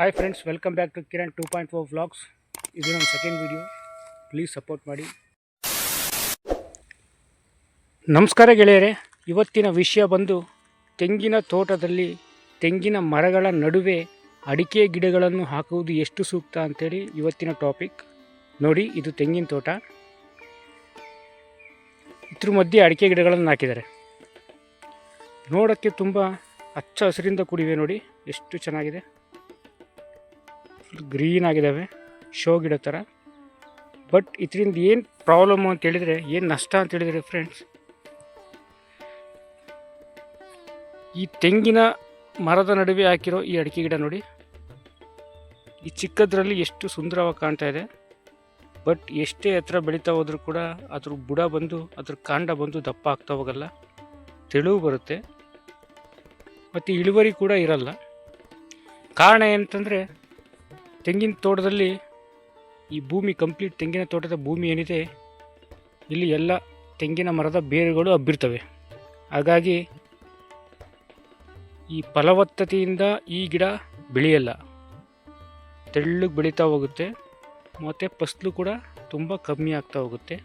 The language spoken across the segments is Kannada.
Hi friends welcome back to Kiran two point four vlogs ಇದು ನಮ್ಮ ಸೆಕೆಂಡ್ ವಿಡಿಯೋ ಪ್ಲೀಸ್ ಸಪೋರ್ಟ್ ಮಾಡಿ. ನಮಸ್ಕಾರ ಗೆಳೆಯರೆ, ಇವತ್ತಿನ ವಿಷಯ ಬಂದು ತೆಂಗಿನ ತೋಟದಲ್ಲಿ ತೆಂಗಿನ ಮರಗಳ ನಡುವೆ ಅಡಿಕೆ ಗಿಡಗಳನ್ನು ಹಾಕುವುದು ಎಷ್ಟು ಸೂಕ್ತ ಅಂತೇಳಿ ಇವತ್ತಿನ ಟಾಪಿಕ್ ನೋಡಿ, ಇದು ತೆಂಗಿನ ತೋಟ. ಇದ್ರ ಮಧ್ಯೆ ಅಡಿಕೆ ಗಿಡಗಳನ್ನು ಹಾಕಿದ್ದಾರೆ. ನೋಡೋಕ್ಕೆ ತುಂಬ ಹಚ್ಚ ಹಸಿರಿಂದ ಕೂಡಿವೆ ನೋಡಿ, ಎಷ್ಟು ಚೆನ್ನಾಗಿದೆ. ಗ್ರೀನ್ ಆಗಿದ್ದಾವೆ ಶೋ ಗಿಡ ಥರ ಬಟ್ ಇದರಿಂದ ಏನು ಪ್ರಾಬ್ಲಮ್ ಅಂತ ಹೇಳಿದರೆ, ಏನು ನಷ್ಟ ಅಂತ ಹೇಳಿದರೆ ಫ್ರೆಂಡ್ಸ್ ಈ ತೆಂಗಿನ ಮರದ ನಡುವೆ ಹಾಕಿರೋ ಈ ಅಡಿಕೆ ಗಿಡ ನೋಡಿ. ಈ ಚಿಕ್ಕದ್ರಲ್ಲಿ ಎಷ್ಟು ಸುಂದರವಾಗಿ ಕಾಣ್ತಾ ಇದೆ. ಬಟ್ ಎಷ್ಟೇ ಎತ್ತರ ಬೆಳೀತಾ ಹೋದರೂ ಕೂಡ ಅದ್ರ ಬುಡ ಬಂದು, ಅದ್ರ ಕಾಂಡ ಬಂದು ದಪ್ಪ ಆಗ್ತಾ ಹೋಗಲ್ಲ. ತೆಳು ಬರುತ್ತೆ. ಮತ್ತು ಇಳುವರಿ ಕೂಡ ಇರಲ್ಲ. ಕಾರಣ ಏನಂತಂದರೆ ತೆಂಗಿನ ತೋಟದಲ್ಲಿ ಈ ಭೂಮಿ ಕಂಪ್ಲೀಟ್ ತೆಂಗಿನ ತೋಟದ ಭೂಮಿ ಏನಿದೆ, ಇಲ್ಲಿ ಎಲ್ಲ ತೆಂಗಿನ ಮರದ ಬೇರುಗಳು ಹಬ್ಬಿರ್ತವೆ. ಹಾಗಾಗಿ ಈ ಫಲವತ್ತತೆಯಿಂದ ಈ ಗಿಡ ಬೆಳೆಯಲ್ಲ. ತೆಳ್ಳಗೆ ಬೆಳೀತಾ ಹೋಗುತ್ತೆ, ಮತ್ತು ಫಸ್ಲು ಕೂಡ ತುಂಬ ಕಮ್ಮಿ ಆಗ್ತಾ ಹೋಗುತ್ತೆ.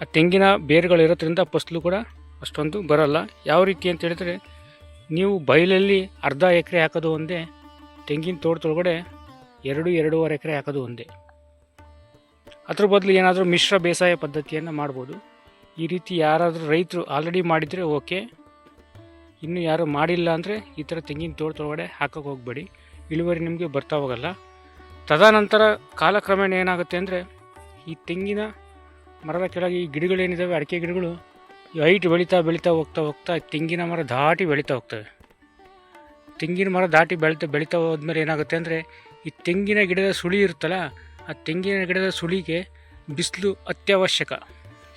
ಆ ತೆಂಗಿನ ಬೇರುಗಳಿರೋದ್ರಿಂದ ಫಸ್ಲು ಕೂಡ ಅಷ್ಟೊಂದು ಬರಲ್ಲ. ಯಾವ ರೀತಿ ಅಂತ ಹೇಳಿದರೆ, ನೀವು ಬಯಲಲ್ಲಿ ಅರ್ಧ ಎಕರೆ ಹಾಕೋದು ಒಂದೇ ತೆಂಗಿನ ತೋಟದೊಳಗಡೆ ಎರಡು ಎರಡೂವರೆ ಎಕರೆ ಹಾಕೋದು ಒಂದೇ. ಅದ್ರ ಬದಲು ಏನಾದರೂ ಮಿಶ್ರ ಬೇಸಾಯ ಪದ್ಧತಿಯನ್ನು ಮಾಡ್ಬೋದು. ಈ ರೀತಿ ಯಾರಾದರೂ ರೈತರು ಆಲ್ರೆಡಿ ಮಾಡಿದರೆ ಓಕೆ. ಇನ್ನು ಯಾರು ಮಾಡಿಲ್ಲ ಅಂದರೆ ಈ ಥರ ತೆಂಗಿನ ತೋಟದೊಳಗಡೆ ಹಾಕೋಕೆ ಹೋಗಬೇಡಿ. ಇಳುವರಿ ನಿಮಗೆ ಬರ್ತಾ ಹೋಗಲ್ಲ. ತದನಂತರ ಕಾಲಕ್ರಮೇಣ ಏನಾಗುತ್ತೆ ಅಂದರೆ ಈ ತೆಂಗಿನ ಮರದ ಕೆಳಗೆ ಈ ಗಿಡಗಳೇನಿದ್ದಾವೆ ಅಡಿಕೆ ಗಿಡಗಳು, ಈ ಹೈಟ್ ಬೆಳೀತಾ ಬೆಳೀತಾ ಹೋಗ್ತಾ ಹೋಗ್ತಾ ತೆಂಗಿನ ಮರ ದಾಟಿ ಬೆಳೀತಾ ಹೋಗ್ತವೆ. ತೆಂಗಿನ ಮರ ದಾಟಿ ಬೆಳೀತಾ ಬೆಳೀತಾ ಹೋದ್ಮೇಲೆ ಏನಾಗುತ್ತೆ ಅಂದರೆ ಈ ತೆಂಗಿನ ಗಿಡದ ಸುಳಿ ಇರುತ್ತಲ್ಲ, ಆ ತೆಂಗಿನ ಗಿಡದ ಸುಳಿಗೆ ಬಿಸಿಲು ಅತ್ಯವಶ್ಯಕ.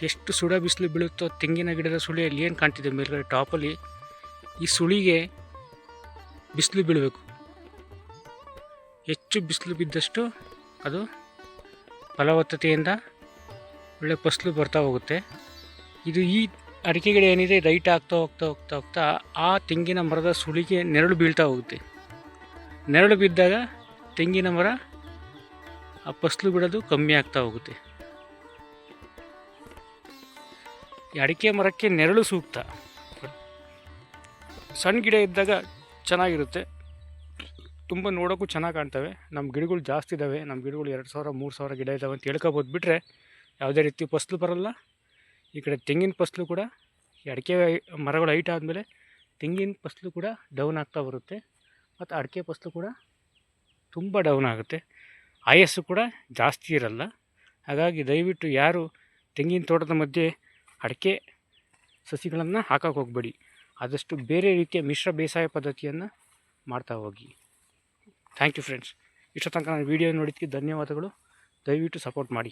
ಎಷ್ಟು ಸುಡ ಬಿಸಿಲು ಬೀಳುತ್ತೋ ತೆಂಗಿನ ಗಿಡದ ಸುಳಿಯಲ್ಲಿ ಏನು ಕಾಣ್ತಿದೆ ಮೇಲ್ಗಡೆ ಟಾಪಲ್ಲಿ ಈ ಸುಳಿಗೆ ಬಿಸಿಲು ಬೀಳಬೇಕು. ಹೆಚ್ಚು ಬಿಸಿಲು ಬಿದ್ದಷ್ಟು ಅದು ಫಲವತ್ತತೆಯಿಂದ ಒಳ್ಳೆ ಫಸಲು ಬರ್ತಾ ಹೋಗುತ್ತೆ. ಇದು ಈ ಅಡಿಕೆ ಗಿಡ ಏನಿದೆ, ರೈಟ್ ಆಗ್ತಾ ಹೋಗ್ತಾ ಹೋಗ್ತಾ ಹೋಗ್ತಾ ಆ ತೆಂಗಿನ ಮರದ ಸುಳಿಗೆ ನೆರಳು ಬೀಳ್ತಾ ಹೋಗುತ್ತೆ. ನೆರಳು ಬಿದ್ದಾಗ ತೆಂಗಿನ ಮರ ಆ ಫಸ್ಲು ಬಿಡೋದು ಕಮ್ಮಿ ಆಗ್ತಾ ಹೋಗುತ್ತೆ. ಈ ಅಡಿಕೆ ಮರಕ್ಕೆ ನೆರಳು ಸೂಕ್ತ. ಸಣ್ಣ ಗಿಡ ಇದ್ದಾಗ ಚೆನ್ನಾಗಿರುತ್ತೆ. ತುಂಬ ನೋಡೋಕ್ಕೂ ಚೆನ್ನಾಗಿ ಕಾಣ್ತವೆ. ನಮ್ಮ ಗಿಡಗಳು ಜಾಸ್ತಿ ಇದ್ದಾವೆ ನಮ್ಮ ಗಿಡಗಳು ಎರಡು ಸಾವಿರ, ಮೂರು ಸಾವಿರ ಗಿಡ ಇದ್ದಾವೆ ಅಂತ ಹೇಳ್ಕೊಬೋದು ಬಿಟ್ಟರೆ ಯಾವುದೇ ರೀತಿ ಫಸ್ಲು ಬರಲ್ಲ. ಈ ಕಡೆ ತೆಂಗಿನ ಫಸಲು ಕೂಡ ಅಡಿಕೆ ಮರಗಳು ಹೈಟ್ ಆದಮೇಲೆ ತೆಂಗಿನ ಫಸಲು ಕೂಡ ಡೌನ್ ಆಗ್ತಾ ಬರುತ್ತೆ. ಮತ್ತು ಅಡಿಕೆ ಫಸಲು ಕೂಡ ತುಂಬ ಡೌನ್ ಆಗುತ್ತೆ. ಆಯಸ್ಸು ಕೂಡ ಜಾಸ್ತಿ ಇರಲ್ಲ. ಹಾಗಾಗಿ ದಯವಿಟ್ಟು ಯಾರು ತೆಂಗಿನ ತೋಟದ ಮಧ್ಯೆ ಅಡಿಕೆ ಸಸಿಗಳನ್ನು ಹಾಕೋಕೆ ಹೋಗಬೇಡಿ. ಆದಷ್ಟು ಬೇರೆ ರೀತಿಯ ಮಿಶ್ರ ಬೇಸಾಯ ಪದ್ಧತಿಯನ್ನು ಮಾಡ್ತಾ ಹೋಗಿ. ಥ್ಯಾಂಕ್ ಯು ಫ್ರೆಂಡ್ಸ್ ಇಷ್ಟೋ ತನಕ ನಾನು ವೀಡಿಯೋ ನೋಡಿದ್ದಕ್ಕೆ ಧನ್ಯವಾದಗಳು. ದಯವಿಟ್ಟು ಸಪೋರ್ಟ್ ಮಾಡಿ.